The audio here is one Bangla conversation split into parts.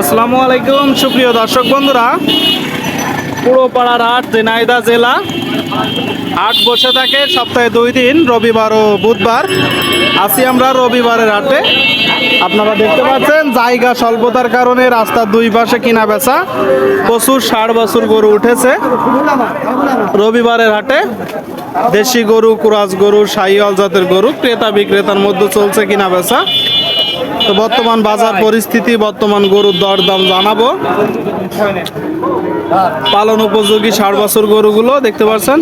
আসসালামু আলাইকুম, সুপ্রিয় দর্শক বন্ধুরা। পুরোপাড়ার হাট ঝিনাইদা জেলা হাট বসে থাকে সপ্তাহে দুই দিন, রবিবার ও বুধবার। আসি আমরা রবিবারের হাটে আপনারা দেখতে পাচ্ছেন, জায়গা স্বল্পতার কারণে রাস্তার দুই পাশে কিনা বেচা প্রচুর ষাট বছর গরু উঠেছে রবিবারের হাটে দেশি গরু কুরাজ গরু, শাহিওয়াল জাতের গরু, ক্রেতা বিক্রেতার মধ্যে চলছে কিনা বেচা তো বর্তমান বাজার পরিস্থিতি, বর্তমান গরুর দরদাম জানাব। পালন উপযোগী ষাট বছর গরুগুলো, দেখতে পাচ্ছেন?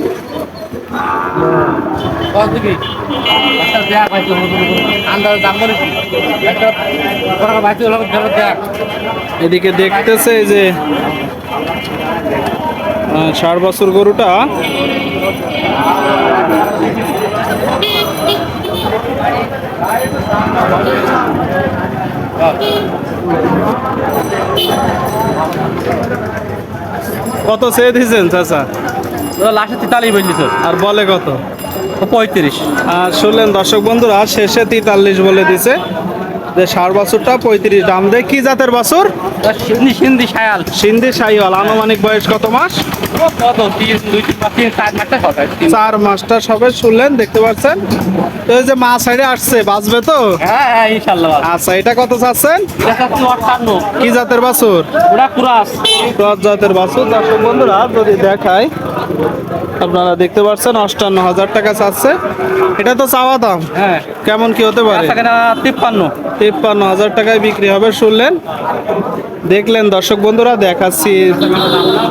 এদিকে দেখতেছে যে ষাট বছর গরুটা। কত চেয়ে দিয়েছেন চাচা? লাস্টে তেতাল্লিশ বললি তো। আর বলে কত? পঁয়ত্রিশ। আর শুনলেন দর্শক বন্ধুরা শেষে তেতাল্লিশ বলে দিছে। যে ষাট বছরটা পঁয়ত্রিশ দাম দেয় কি জাতের বছর? সিন্ধি সিন্ধি সায়াল। সিন্ধি সাইওয়াল আনুমানিক বয়স কত মাস? চার মাসটা সবে শুনলেন দেখতে পাচ্ছেন? তো এই যে মা সাইডে আসছে বাঁচবে তো? হ্যাঁ হ্যাঁ আচ্ছা এটা কত চাচ্ছেন? কি জাতের বাছুর? ক্রস। জাতের বাছুর। দর্শক বন্ধুরা যদি দেখায় আপনারা দেখতে পাচ্ছেন অষ্টান্ন হাজার টাকা চাচ্ছে। এটা তো চাওয়া দাম। হ্যাঁ। কেমন কি হতে পারে? তিপ্পান্ন। তিপ্পান্ন হাজার টাকায় বিক্রি হবে শুনলেন? দেখলেন দর্শক বন্ধুরা দেখাচ্ছি।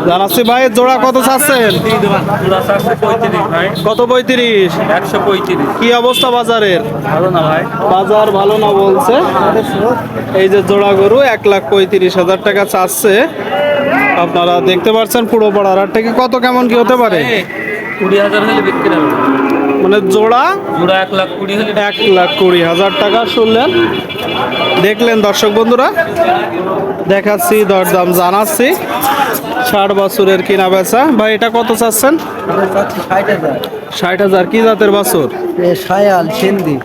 জানাচ্ছি ভাই জোড়া কত চাচ্ছেন? কত পঁয়ত্রিশ? একশো পঁয়ত্রিশ কি অবস্থা বাজারের? ভালো না ভাই বাজার ভালো না বলছে। এই যে জোড়া গরু, এক লাখ পঁয়ত্রিশ হাজার টাকা চাচ্ছে। আপনারা দেখতে পাচ্ছেন পুরো পাড়ার থেকে। কত কেমন কি হতে পারে? কুড়ি হাজার হলে বিক্রি হবে। মানে জোড়া পুরা এক লাখ কুড়ি হলে এক লাখ কুড়ি হাজার টাকা শুনলেন। দেখলেন দর্শক বন্ধুরা দেখাচ্ছি দরদাম জানাচ্ছি। ষাট বছরের কিনা বেচা। ভাই এটা কত চাচ্ছেন? ষাট হাজার। কি জাতের বছর? সায়াল সিন্ধি।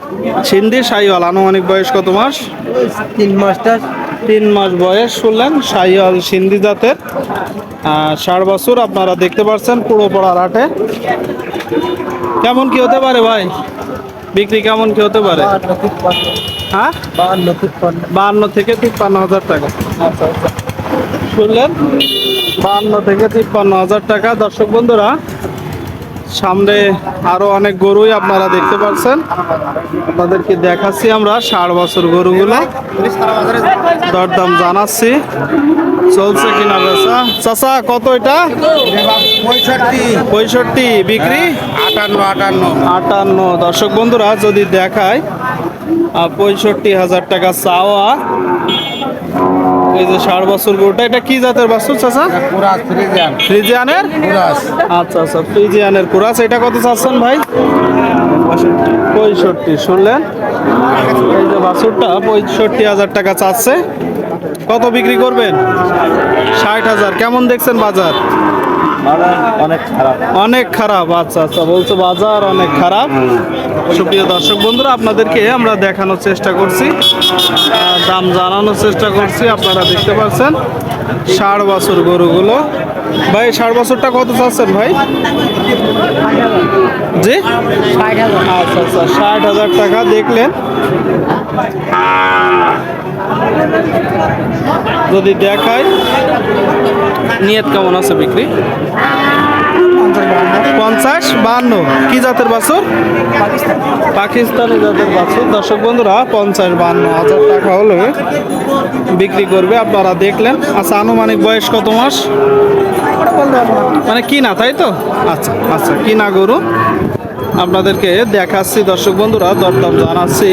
সিন্ধি সাইওয়াল আনুমানিক বয়স কত মাস? তিন মাসটা তিন মাস বয়স শুনলেন সাইওয়াল সিন্ধি জাতের। ষাট বছর আপনারা দেখতে পাচ্ছেন পুরো পড়ার হাটে কেমন কি হতে পারে ভাই? বিক্রি কেমন কি হতে পারে? হ্যাঁ? বাহান্ন থেকে তিপ্পান্ন হাজার টাকা। শুনলেন? বাহান্ন থেকে তিপ্পান্ন হাজার টাকা। দর্শক বন্ধুরা সামনে আরও অনেক গরুই আপনারা দেখতে পাচ্ছেন। আপনাদেরকে দেখাচ্ছি আমরা ষাট বছর গরুগুলো। দরদাম জানাচ্ছি। চলছে কিনা বেচা? চাচা কত এটা? পঁয়ষট্টি। বিক্রি? আটান্ন আটান্ন। আটান্ন। দর্শক বন্ধুরা যদি দেখায় পঁয়ষট্টি হাজার টাকা চাওয়া। এই যে ষাট বছর গরুটা এটা কি জাতের বাছুর চাচা? ফ্রিজিয়ানের? আচ্ছা আচ্ছা ফ্রিজিয়ানের কুরাস এটা কত চাচ্ছেন ভাই? পঁয়ষট্টি শুনলেন? এই যে বাছুরটা পঁয়ষট্টি হাজার টাকা চাচ্ছে। কত বিক্রি করবেন? ষাট হাজার। কেমন দেখছেন বাজার? অনেক খারাপ। আচ্ছা আচ্ছা বলছো বাজার অনেক খারাপ। সুপ্রিয় দর্শক বন্ধুরা, আপনাদেরকে আমরা দেখানোর চেষ্টা করছি দাম জানানোর চেষ্টা করছি, আপনারা দেখতে পাচ্ছেন, ষাট বছর গরুগুলো। ভাই, ষাট বছরটা কত চাচ্ছেন ভাই? জি? আচ্ছা আচ্ছা ষাট হাজার টাকা দেখলেন। যদি দেখায় নিয়ত কেমন আছে বিক্রি? পঞ্চাশ, বাহান্ন। কি জাতের বাছুর? পাকিস্তানি জাতের বাছুর। দর্শক বন্ধুরা, পঞ্চাশ, বাহান্ন হাজার টাকা হলে বিক্রি করবে, আপনারা দেখলেন। আচ্ছা আনুমানিক বয়স কত মাস? মানে কি না তাই তো? আচ্ছা আচ্ছা কি না গরু। আপনাদেরকে দেখাচ্ছি, দর্শক বন্ধুরা, দরদাম জানাচ্ছি।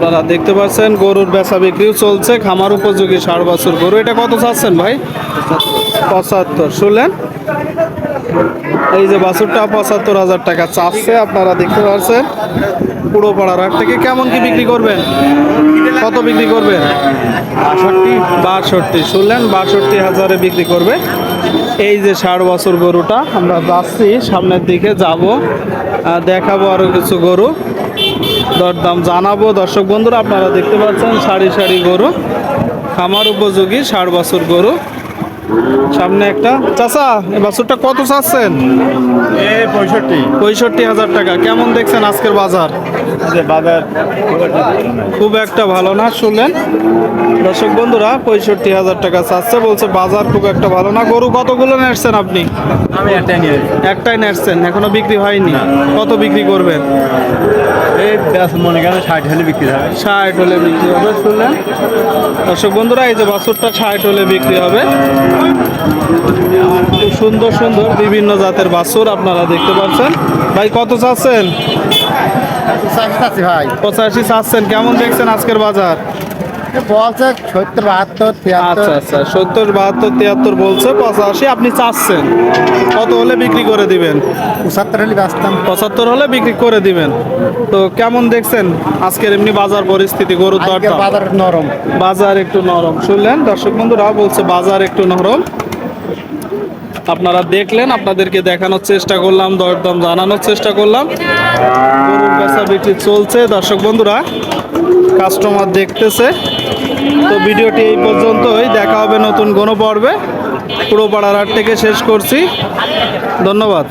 আপনারা দেখতে পাচ্ছেন গরুর বেচা বিক্রিও চলছে খামার উপযোগী ষাট বছর গরু। এটা কত চাচ্ছেন ভাই? পঁচাত্তর। শুনলেন? এই যে বাছুরটা পঁচাত্তর হাজার টাকা চাচ্ছে আপনারা দেখতে পাচ্ছেন। পুরো পাড়ার হাট থেকে কেমন কি বিক্রি করবেন? কত বিক্রি করবেন? বাষট্টি। বাষট্টি। শুনলেন? বাষট্টি হাজারে বিক্রি করবে। এই যে ষাট বছর গরুটা আমরা যাচ্ছি সামনের দিকে যাব। দেখাবো আরও কিছু গরু। দরদাম জানাব। দর্শক বন্ধুরা, আপনারা দেখতে পাচ্ছেন, সারি সারি গরু, খামার উপযোগী ষাট বছর গরু। সামনে একটা। চাচা এই বাছুরটা কত চাচ্ছেন? এ পঁয়ষট্টি। পঁয়ষট্টি হাজার টাকা। কেমন দেখছেন আজকের বাজার? বাজার খুব একটা ভালো না শুনলেন? দর্শক বন্ধুরা পঁয়ষট্টি হাজার টাকা চাচ্ছে বলছে বাজার খুব একটা ভালো না। গরু কতগুলো নেসছেন আপনি? আমি একটাই নিয়ে একটাই নেসছেন এখনও বিক্রি হয়নি। কত বিক্রি করবেন? এই মনে ষাট হলে বিক্রি হবে। ষাট হলে বিক্রি হবে শুনলেন? দর্শক বন্ধুরা এই যে বাছুরটা ষাট হলে বিক্রি হবে। খুব সুন্দর সুন্দর বিভিন্ন জাতের বাছুর আপনারা দেখতে পাচ্ছেন। ভাই কত চাচ্ছেন? পঁচাশি চাচ্ছেন। কেমন দেখছেন আজকের বাজার? বলছে সত্তর বাহাত্তর আচ্ছা আচ্ছা সত্তর বাহাত্তর তিয়াত্তর বলছে পঁচাশি আপনি চাচ্ছেন। কত হলে বিক্রি করে দিবেন? পঁচাত্তর হলে ব্যস্তাম পঁচাত্তর হলে বিক্রি করে দিবেন। তো কেমন দেখছেন আজকের এমনি বাজার পরিস্থিতি গরুর বাজার নরম। বাজার একটু নরম। শুনলেন? দর্শক বন্ধুরা বলছে বাজার একটু নরম। আপনারা দেখলেন আপনাদেরকে দেখানোর চেষ্টা করলাম দরদাম জানানোর চেষ্টা করলাম। গরুর বেচা বিক্রি চলছে। দর্শক বন্ধুরা কাস্টমার দেখতেছে। তো ভিডিওটি এই পর্যন্তই। দেখা হবে নতুন কোনো পর্বে। পুরো পাড়ার হাট থেকে শেষ করছি। ধন্যবাদ।